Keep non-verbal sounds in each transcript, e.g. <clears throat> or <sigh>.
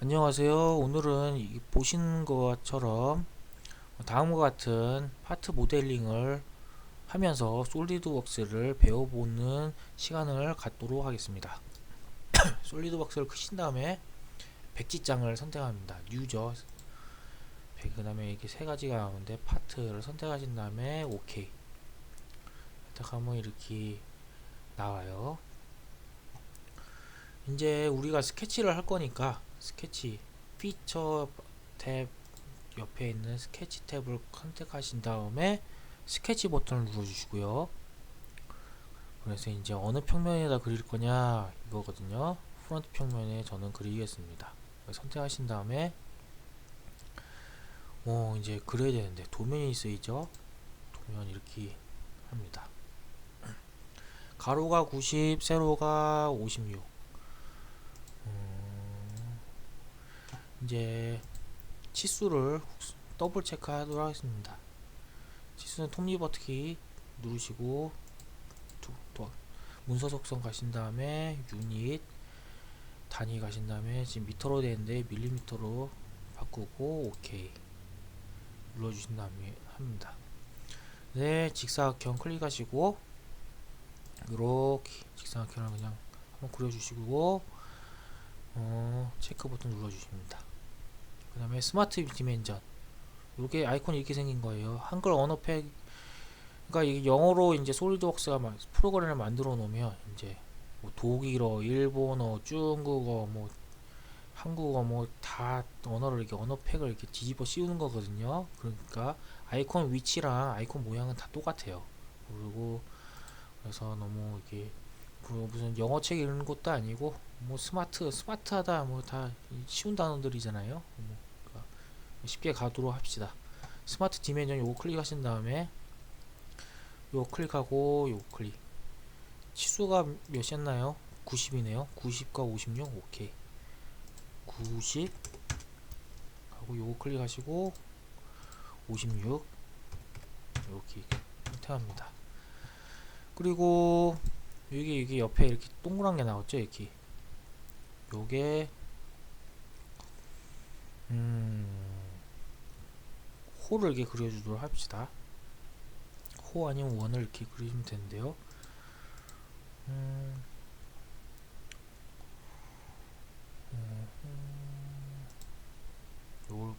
안녕하세요. 오늘은 이 보시는 것처럼 다음과 같은 파트 모델링을 하면서 솔리드웍스를 배워보는 시간을 갖도록 하겠습니다. <coughs> 솔리드웍스를 크신 다음에 백지장을 선택합니다. 뉴죠. 그 다음에 이렇게 세 가지가 나오는데 파트를 선택하신 다음에 OK. 선택하면 이렇게 나와요. 이제 우리가 스케치를 할 거니까 스케치 피처 탭 옆에 있는 스케치 탭을 선택하신 다음에 스케치 버튼을 눌러주시고요. 그래서 이제 어느 평면에다 그릴 거냐 이거거든요. 프론트 평면에 저는 그리겠습니다. 선택하신 다음에 어 이제 그려야 되는데 도면이 쓰이죠. 도면 이렇게 합니다. 가로가 90, 세로가 56. 이제 치수를 더블 체크하도록 하겠습니다. 치수는 톱니버트 키 누르시고 문서 속성 가신 다음에 유닛 단위 가신 다음에 지금 미터로 되는데 밀리미터로 바꾸고 오케이 눌러주신 다음에 합니다. 네 직사각형 클릭하시고 이렇게 직사각형을 그냥 한번 그려주시고 어, 체크 버튼 눌러주십니다. 그 다음에 스마트 디멘전 이렇게 아이콘이 이렇게 생긴 거예요. 한글 언어팩 그러니까 이게 영어로 이제 솔리드웍스가 막 프로그램을 만들어 놓으면 이제 뭐 독일어, 일본어, 중국어, 뭐 한국어 뭐 다 언어를 이렇게 언어팩을 이렇게 뒤집어 씌우는 거거든요. 그러니까 아이콘 위치랑 아이콘 모양은 다 똑같아요. 그리고 그래서 너무 이게 뭐 무슨 영어 책 읽는 것도 아니고 뭐 스마트 스마트하다 뭐 다 쉬운 단어들이잖아요. 뭐 쉽게 가도록 합시다. 스마트 디멘전 요거 클릭하신 다음에 요거 클릭하고 요거 클릭. 치수가 몇이었나요? 90이네요. 90과 56 오케이. 90 하고 요거 클릭하시고 56 이렇게 선택합니다. 그리고 여기 여기 옆에 이렇게 동그란 게 나왔죠 이렇게 요게 음 호를 이렇게 그려주도록 합시다. 호 아니면 원을 이렇게 그리시면 되는데요. 음, 요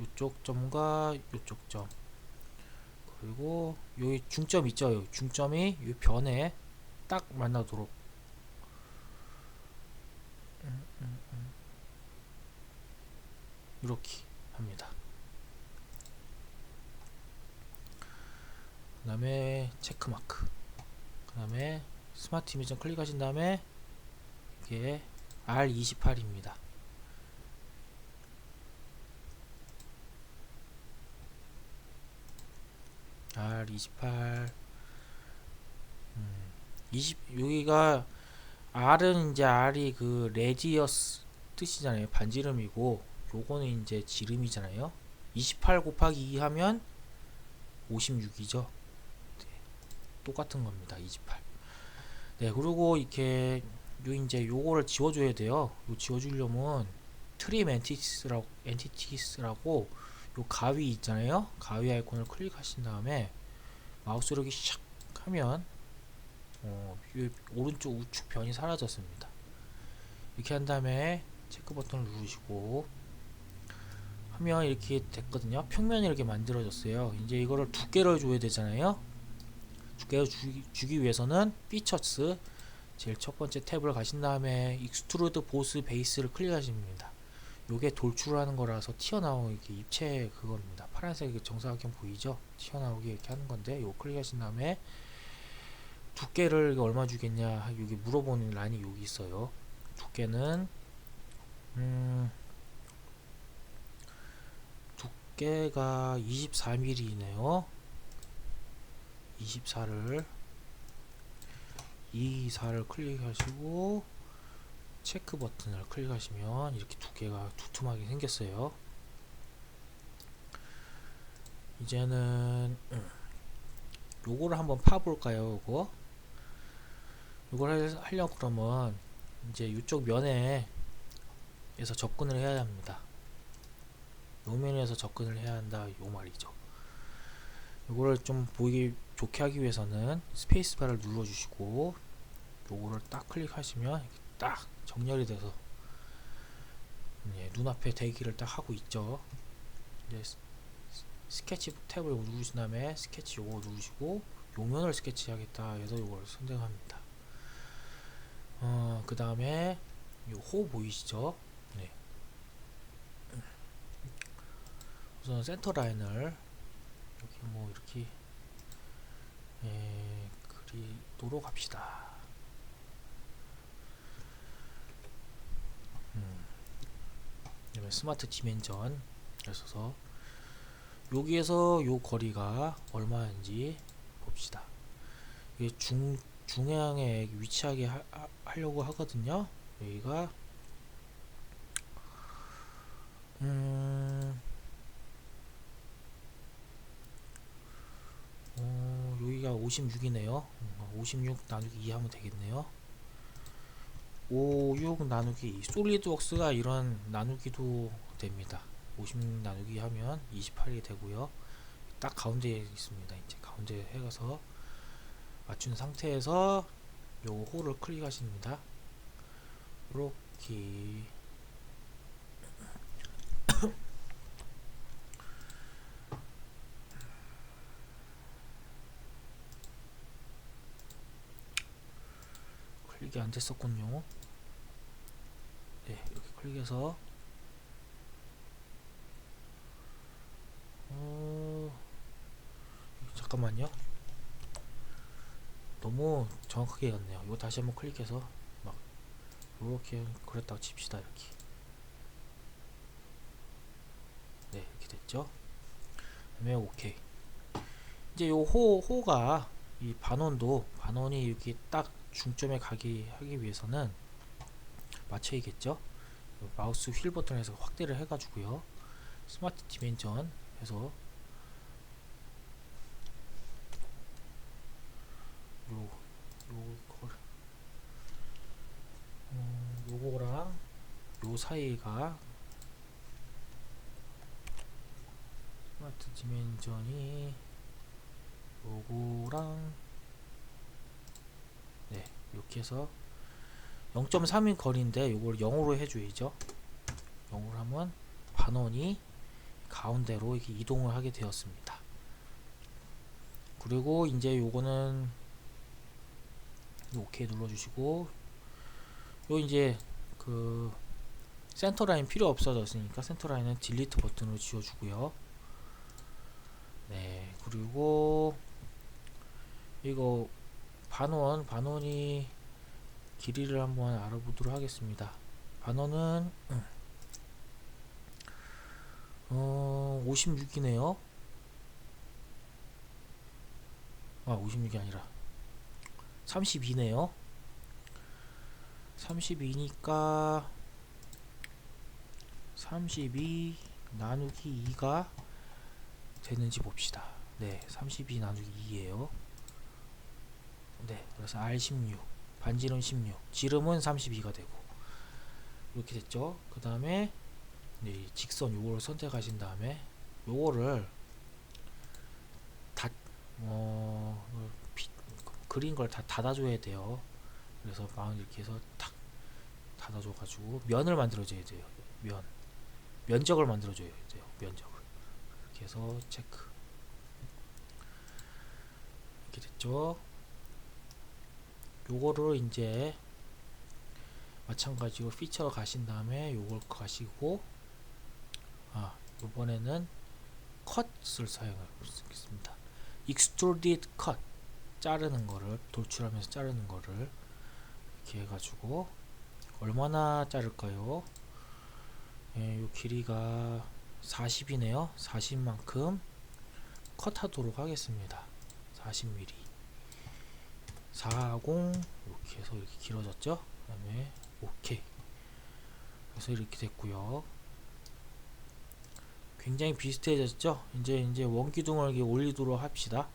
요쪽 점과 요쪽 점. 그리고 여기 중점 있죠. 여기 중점이 이 변에 딱 만나도록. 음, 음, 음. 이렇게 합니다. 그 다음에 체크마크 그 다음에 스마트 이미전 클릭하신 다음에 이게 R28입니다. R28 음, 20 여기가 R은 이제 R이 그 레디어스 뜻이잖아요. 반지름이고 요거는 이제 지름이잖아요. 28 곱하기 2 하면 56이죠. 네, 똑같은 겁니다. 28. 네, 그리고 이렇게 요 이제 요거를 지워줘야 돼요. 요 지워주려면 트림 엔티티스라고 엔티티스라고 요 가위 있잖아요. 가위 아이콘을 클릭하신 다음에 마우스로 이렇게 샥 하면 어, 이 오른쪽 우측 변이 사라졌습니다. 이렇게 한 다음에 체크 버튼을 누르시고 하면 이렇게 됐거든요. 평면이 이렇게 만들어졌어요. 이제 이거를 두께를 줘야 되잖아요. 두께를 주기, 위해서는 피처스 제일 첫 번째 탭을 가신 다음에 익스트루드 보스 베이스를 클릭하십니다. 요게 돌출하는 거라서 튀어나오게 입체 그겁니다. 파란색 정사각형 보이죠? 튀어나오게 이렇게 하는 건데 요 클릭하신 다음에 두께를 얼마 주겠냐 여기 물어보는 란이 여기 있어요. 두께는 음 두께가 24mm네요. 24를 24를 클릭하시고 체크 버튼을 클릭하시면 이렇게 두께가 두툼하게 생겼어요. 이제는 음, 요거를 한번 파볼까요? 요거 요걸 할- 하려고 그러면 이제 이쪽 면에 에서 접근을 해야 합니다. 요 면에서 접근을 해야 한다 요 말이죠. 요거를 좀 보이기 좋게 하기 위해서는 스페이스바를 눌러 주시고 요거를 딱 클릭하시면 이렇게 딱 정렬이 돼서 예, 눈앞에 대기를 딱 하고 있죠. 이제 스케치 탭을 누르신 다음에 스케치 요거 누르시고 요면을 스케치 하겠다 해서 요걸 선택합니다. 어, 그 다음에 요 호 보이시죠? 네. 우선 센터 라인을 여기 뭐 이렇게 예, 그리도록 합시다. 음. 스마트 디멘전 그래서 여기에서 요 거리가 얼마인지 봅시다. 이게 중 중앙에 위치하게 하, 하, 하려고 하거든요. 여기가 음 어, 여기가 56이네요. 56 나누기 2 하면 되겠네요. 5, 6 나누기 2. 솔리드웍스가 이런 나누기도 됩니다. 56 나누기 하면 28이 되고요. 딱 가운데에 있습니다. 이제 가운데 해가서 맞춘 상태에서 요 호를 클릭하십니다. 이렇게 안 됐었군요. 네, 이렇게 클릭해서 어, 잠깐만요. 너무 정확하게 갔네요. 이거 다시 한번 클릭해서 막 이렇게 그랬다고 칩시다 이렇게. 네, 이렇게 됐죠. 그다음에 오케이. 이제 요 호 호가 이 반원도 반원이 이렇게 딱 중점에 가기 하기 위해서는 맞춰야겠죠. 요 마우스 휠 버튼에서 확대를 해가지고요. 스마트 디멘전 해서 요, 요, 거, 음, 요거랑 요 사이가 스마트 디멘전이 요거랑 네 이렇게 해서 0.3인 거리인데 요걸 0으로 해줘야죠. 0으로 하면 반원이 가운데로 이렇게 이동을 하게 되었습니다. 그리고 이제 요거는 오케이 눌러주시고 요 이제 그 센터 라인 필요 없어졌으니까 센터 라인은 딜리트 버튼으로 지워주고요. 네 그리고 이거 반원 반원이 길이를 한번 알아보도록 하겠습니다. 반원은 <clears throat> 어 56이네요. 아 56이 아니라. 32네요. 32니까 32 나누기 2가 되는지 봅시다. 네 32 나누기 2에요 네 그래서 R16 반지름 16 지름은 32가 되고 이렇게 됐죠. 그 다음에 네, 직선 요거를 선택하신 다음에 요거를 다 어, 비, 그린 걸 다 닫아줘야 돼요. 그래서 막 이렇게 해서 탁 닫아줘 가지고 면을 만들어줘야 돼요. 면 면적을 만들어줘야 돼요 면적을. 이렇게 해서 체크. 이렇게 됐죠 요거를 이제 마찬가지로 피처 가신 다음에 요걸 가시고 아 요번에는 컷을 있겠습니다. extruded cut 자르는 거를 돌출하면서 자르는 거를 이렇게 해가지고 얼마나 자를까요? 예, 요 길이가 40이네요. 40만큼 컷하도록 하겠습니다. 40mm 40 이렇게 해서 이렇게 길어졌죠? 그 다음에 오케이 그래서 이렇게 됐고요. 굉장히 비슷해졌죠? 이제 이제 원기둥을 이렇게 올리도록 합시다.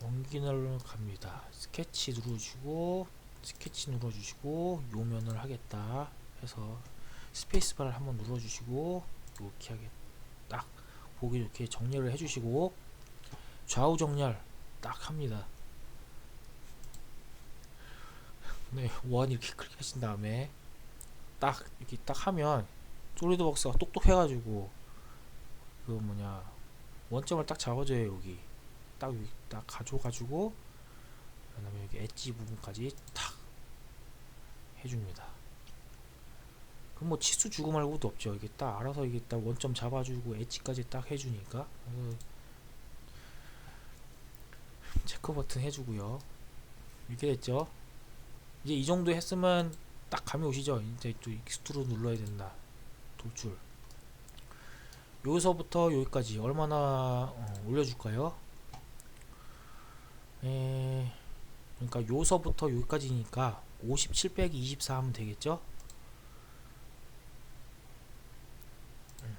원기둥을 갑니다. 스케치 누르시고 스케치 눌러주시고 요면을 하겠다 해서 스페이스바를 한번 눌러주시고 이렇게 하게 딱 보기 좋게 정렬을 해주시고 좌우 정렬 딱 합니다. 네, 원 이렇게 클릭하신 다음에 딱 이렇게 딱 하면 솔리드웍스가 똑똑해가지고 그 뭐냐 원점을 딱 잡아줘요 여기 딱 여기 딱 가져가지고 그다음에 여기 엣지 부분까지 탁 해줍니다. 그럼 뭐 치수 주고 말고도 없죠. 이게 딱 알아서 이게 딱 원점 잡아주고 엣지까지 딱 해주니까 그래서 체크 버튼 해주고요. 이렇게 됐죠. 이제 이 정도 했으면 딱 감이 오시죠. 이제 또 익스트루 눌러야 된다. 돌줄. 여기서부터 여기까지 얼마나 어, 올려줄까요? 에, 그러니까 요서부터 여기까지니까 57 빼기 24 하면 되겠죠? 음.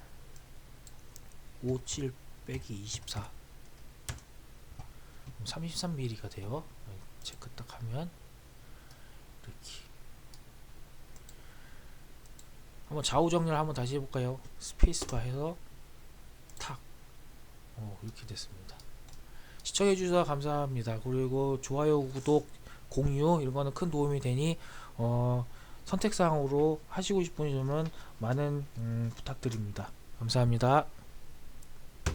57 빼기 24 33mm가 돼요. 체크 딱 하면 이렇게 한번 좌우 정렬 한번 다시 해볼까요? 스페이스바 해서 탁 어, 이렇게 됐습니다. 시청해 주셔서 감사합니다. 그리고 좋아요, 구독, 공유 이런 거는 큰 도움이 되니 어, 선택사항으로 하시고 싶으시면 많은 음, 부탁드립니다. 감사합니다.